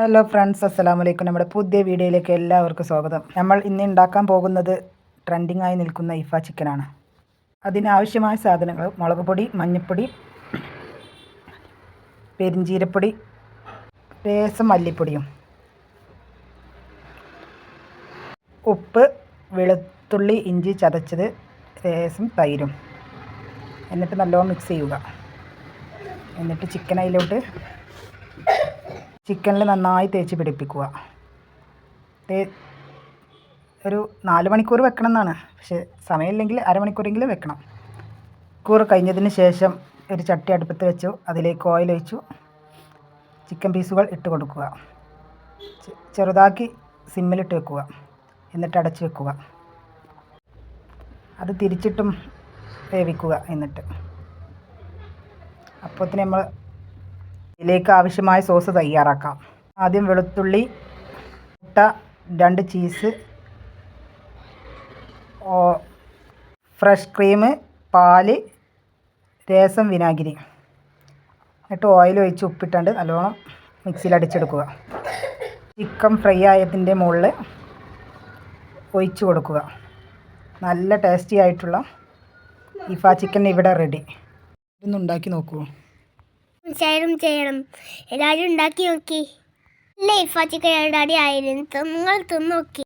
Hello friends അസ്സലാമു അലൈക്കും നമ്മുടെ പുതിയ വീഡിയോയിലേക്ക് എല്ലാവർക്കും സ്വാഗതം. നമ്മൾ ഇന്ന് ഉണ്ടാക്കാൻ പോകുന്നത് ട്രെൻഡിങ് ആയി നിൽക്കുന്ന ഇഫ ചിക്കനാണ് അതിനാവശ്യമായ സാധനങ്ങൾ മുളക് പൊടി മഞ്ഞൾപ്പൊടി പെരിഞ്ചീരപ്പൊടി ലേസം മല്ലിപ്പൊടിയും ഉപ്പ് വെളുത്തുള്ളി ഇഞ്ചി ചതച്ചത് ലേസം തൈരും. എന്നിട്ട് നല്ലോണം മിക്സ് ചെയ്യുക. എന്നിട്ട് ചിക്കൻ അതിലോട്ട് ചിക്കനിൽ നന്നായി തേച്ച് പിടിപ്പിക്കുക. തേ ഒരു നാല് മണിക്കൂർ വെക്കണം എന്നാണ് പക്ഷേ സമയമില്ലെങ്കിൽ അരമണിക്കൂറെങ്കിലും വെക്കണം. കൂർ കഴിഞ്ഞതിന് ശേഷം ഒരു ചട്ടി അടുപ്പത്ത് വെച്ചു. അതിലേക്ക് ഓയിൽ ഒഴിച്ചു. ചിക്കൻ പീസുകൾ ഇട്ട് കൊടുക്കുക. ചെറുതാക്കി സിമ്മിലിട്ട് വെക്കുക. എന്നിട്ട് അടച്ച് വെക്കുക. അത് തിരിച്ചിട്ടും വേവിക്കുക എന്നിട്ട്. അപ്പോഴത്തേന് നമ്മൾ ഇതിലേക്ക് ആവശ്യമായ സോസ് തയ്യാറാക്കാം. ആദ്യം വെളുത്തുള്ളി മുട്ട രണ്ട് ചീസ് ഫ്രഷ് ക്രീം പാൽ രസം വിനാഗിരി. എന്നിട്ട് ഓയിൽ ഒഴിച്ച് ഉപ്പിട്ടുണ്ട് നല്ലോണം മിക്സിയിൽ അടിച്ചെടുക്കുക. ചിക്കൻ ഫ്രൈ ആയതിന്റെ മുകളിൽ ഒഴിച്ച് കൊടുക്കുക. നല്ല ടേസ്റ്റി ആയിട്ടുള്ള ഇഫ ചിക്കൻ ഇവിടെ റെഡി ഇതൊന്നുണ്ടാക്കി നോക്കൂ. ഷെയറും ചെയ്യണം. എല്ലാവരും ഉണ്ടാക്കി നോക്കി. ലൈഫ് ചിക്കൻ അടി ആയിരുന്നു. നിങ്ങൾ തിന്നു നോക്കി